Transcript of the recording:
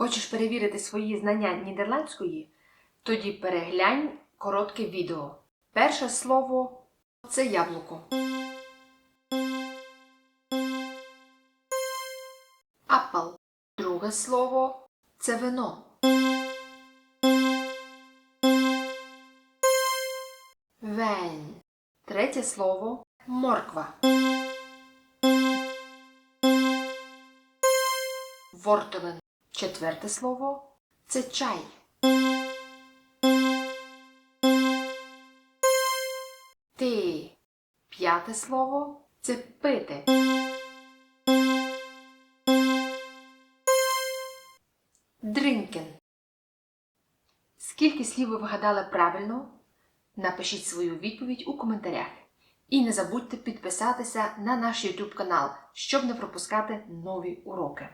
Хочеш перевірити свої знання нідерландської? Тоді переглянь коротке відео. Перше слово це яблуко. Апел. Друге слово це вино. Вейн. Третє слово морква. Вортелен. Четверте слово це чай. Ти. П'яте слово це пити. Дринкен. Скільки слів ви вгадали правильно? Напишіть свою відповідь у коментарях. І не забудьте підписатися на наш YouTube канал, щоб не пропускати нові уроки.